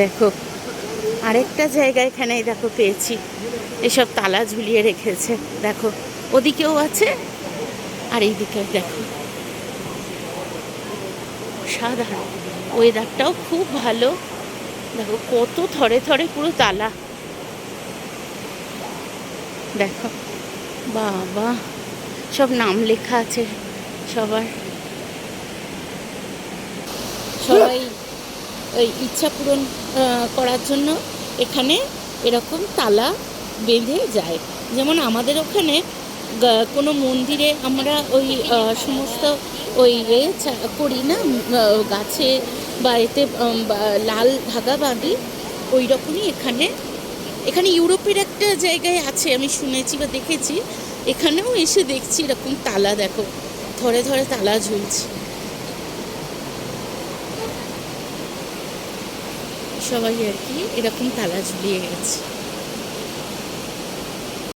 দেখো, আরেকটা জায়গা এখানে দেখো পেয়েছি। এসব তালা ঝুলিয়ে রেখেছে। দেখো, ওদিকেও আছে, আর এইদিকে দেখো। সাধারণ ওয়েদারটাও খুব ভালো। দেখো, কত থরে থরে পুরো তালা। দেখো, বাবা, সব নাম লেখা আছে সবার। সবাই ওই ইচ্ছা পূরণ করার জন্য এখানে এরকম তালা বেঁধে যায়। যেমন আমাদের ওখানে কোনো মন্দিরে আমরা ওই সমস্ত ওই এ করি না গাছে বা এতে লাল ধাগা বাঁধি, ওই রকমই এখানে এখানে ইউরোপের একটা জায়গায় আছে, আমি শুনেছি বা দেখেছি। এখানেও এসে দেখছি এরকম তালা, দেখো, ধরে ধরে তালা ঝুলছে। সবাই আর কি এরকম তালা ঝুলিয়ে গেছে।